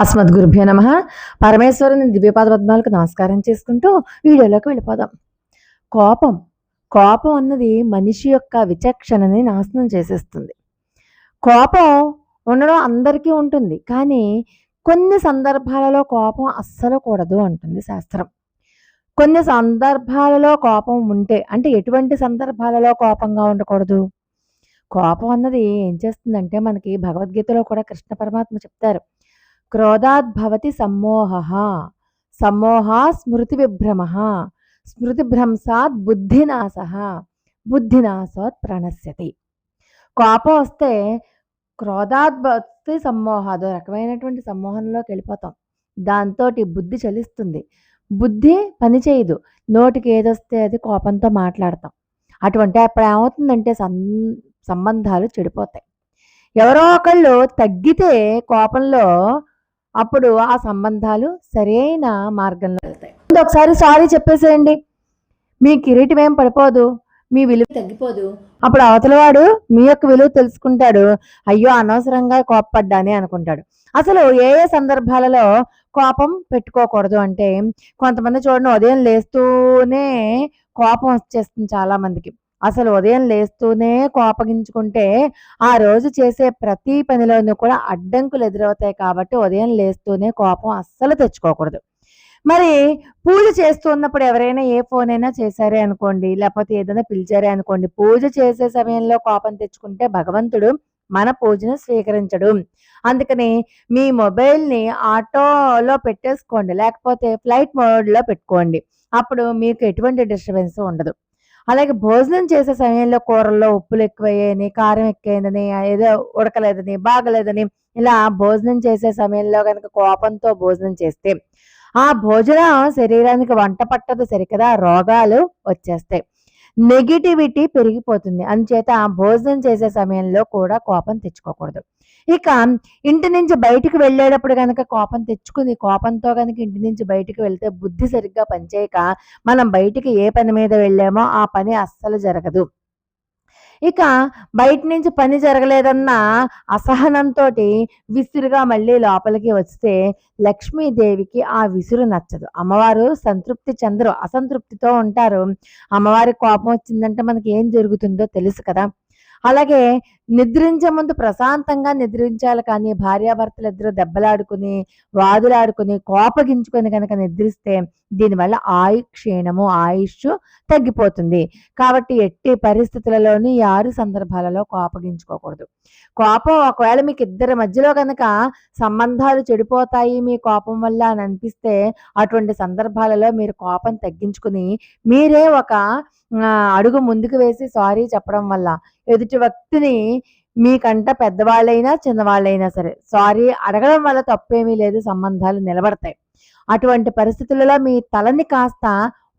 అస్మద్ గురుభ్యో నమ. పరమేశ్వరుని దివ్యపాద పద్మాలకు నమస్కారం చేసుకుంటూ వీడియోలోకి వెళ్ళిపోదాం. కోపం. కోపం అన్నది మనిషి యొక్క విచక్షణని నాశనం చేసేస్తుంది. కోపం ఉండడం అందరికీ ఉంటుంది కానీ కొన్ని సందర్భాలలో కోపం అస్సలు కూడదు అంటుంది శాస్త్రం. కొన్ని సందర్భాలలో కోపం ఉంటే అంటే ఎటువంటి సందర్భాలలో కోపంగా ఉండకూడదు? కోపం అన్నది ఏం చేస్తుందంటే మనకి భగవద్గీతలో కూడా కృష్ణ పరమాత్మ చెప్తారు. క్రోధాద్భవతి సమ్మోహ. సమ్మోహా స్మృతి విభ్రమ స్మృతి భ్రంశాత్ బుద్ధినాశ బుద్ధినాశాత్ ప్రణశ్యతి. కోపం వస్తే క్రోధాద్భవతి సమ్మోహ అదో రకమైనటువంటి సమ్మోహంలోకి వెళ్ళిపోతాం. దాంతో బుద్ధి చలిస్తుంది. బుద్ధి పని చేయదు. నోటికి ఏదొస్తే అది కోపంతో మాట్లాడతాం. అటువంటి అప్పుడు ఏమవుతుందంటే సం సంబంధాలు చెడిపోతాయి. ఎవరో ఒకళ్ళు తగ్గితే కోపంలో అప్పుడు ఆ సంబంధాలు సరైన మార్గంలో వెళ్తాయి. ఒకసారి సారీ చెప్పేసేయండి. మీ కిరీటం ఏం పడిపోదు? మీ విలువ తగ్గిపోదు. అప్పుడు అవతలవాడు మీ యొక్క విలువ తెలుసుకుంటాడు. అయ్యో అనవసరంగా కోపపడ్డానే అనుకుంటాడు. అసలు ఏ ఏ సందర్భాలలో కోపం పెట్టుకోకూడదు అంటే కొంతమంది చూడండి ఉదయం లేస్తూనే కోపం వచ్చేస్తుంది చాలా మందికి అసలు ఉదయం లేస్తూనే కోపగించుకుంటే ఆ రోజు చేసే ప్రతి పనిలోనూ కూడా అడ్డంకులు ఎదురవుతాయి కాబట్టి ఉదయం లేస్తూనే కోపం అస్సలు తెచ్చుకోకూడదు. మరి పూజ చేస్తున్నప్పుడు ఎవరైనా ఏ ఫోన్ అయినా చేశారే అనుకోండి లేకపోతే ఏదైనా పిలిచారే అనుకోండి పూజ చేసే సమయంలో కోపం తెచ్చుకుంటే భగవంతుడు మన పూజను స్వీకరించడు. అందుకని మీ మొబైల్ని ఆటోలో పెట్టేసుకోండి లేకపోతే ఫ్లైట్ మోడ్లో పెట్టుకోండి. అప్పుడు మీకు ఎటువంటి డిస్టర్బెన్స్ ఉండదు. అలాగే భోజనం చేసే సమయంలో కూరల్లో ఉప్పులు ఎక్కువయ్యాయని కారం ఎక్కువైందని ఏదో ఉడకలేదని బాగలేదని ఇలా భోజనం చేసే సమయంలో కనుక కోపంతో భోజనం చేస్తే ఆ భోజనం శరీరానికి వంట పట్టదు సరికదా రోగాలు వచ్చేస్తాయి. నెగిటివిటీ పెరిగిపోతుంది. అందుచేత భోజనం చేసే సమయంలో కూడా కోపం తెచ్చుకోకూడదు. ఇక ఇంటి నుంచి బయటికి వెళ్ళేటప్పుడు కనుక కోపం తెచ్చుకుని కోపంతో కనుక ఇంటి నుంచి బయటికి వెళ్తే బుద్ధి సరిగ్గా పనిచేయక మనం బయటికి ఏ పని మీద వెళ్ళామో ఆ పని అస్సలు జరగదు. ఇక బయట నుంచి పని జరగలేదన్న అసహనంతో విసురుగా మళ్ళీ లోపలికి వస్తే లక్ష్మీదేవికి ఆ విసురు నచ్చదు. అమ్మవారు సంతృప్తి చెందరు అసంతృప్తితో ఉంటారు. అమ్మవారి కోపం వచ్చిందంటే మనకి ఏం జరుగుతుందో తెలుసు కదా. అలాగే నిద్రించే ముందు ప్రశాంతంగా నిద్రించాలి కానీ భార్యాభర్తలు ఇద్దరు దెబ్బలాడుకుని వాదులాడుకుని కోపగించుకొని కనుక నిద్రిస్తే దీనివల్ల ఆయు క్షీణము ఆయుష్ తగ్గిపోతుంది. కాబట్టి ఎట్టి పరిస్థితులలోని ఈ ఆరు సందర్భాలలో కోపగించుకోకూడదు. కోపం ఒకవేళ మీకు ఇద్దరి మధ్యలో కనుక సంబంధాలు చెడిపోతాయి మీ కోపం వల్ల అని అనిపిస్తే అటువంటి సందర్భాలలో మీరు కోపం తగ్గించుకుని మీరే ఒక అడుగు ముందుకు వేసి సారీ చెప్పడం వల్ల ఎదుటి వ్యక్తిని మీకంట పెద్దవాళ్ళైనా చిన్నవాళ్ళైనా సరే సారీ అడగడం వల్ల తప్పేమీ లేదు సంబంధాలు నిలబడతాయి. అటువంటి పరిస్థితులలో మీ తలని కాస్త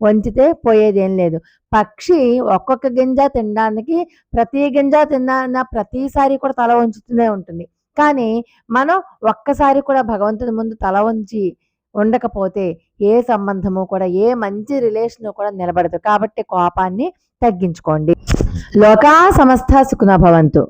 వంచితే పోయేదేం లేదు. పక్షి ఒక్కొక్క గింజ తినడానికి ప్రతి గింజ తిన్న ప్రతిసారి కూడా తల వంచుతూనే ఉంటుంది. కానీ మనం ఒక్కసారి కూడా భగవంతుని ముందు తల వంచి ఉండకపోతే ఏ సంబంధము కూడా ఏ మంచి రిలేషన్ కూడా నిలబడదు. కాబట్టి కోపాన్ని తగ్గించుకోండి. లోకా సమస్త సుఖన భవంతు.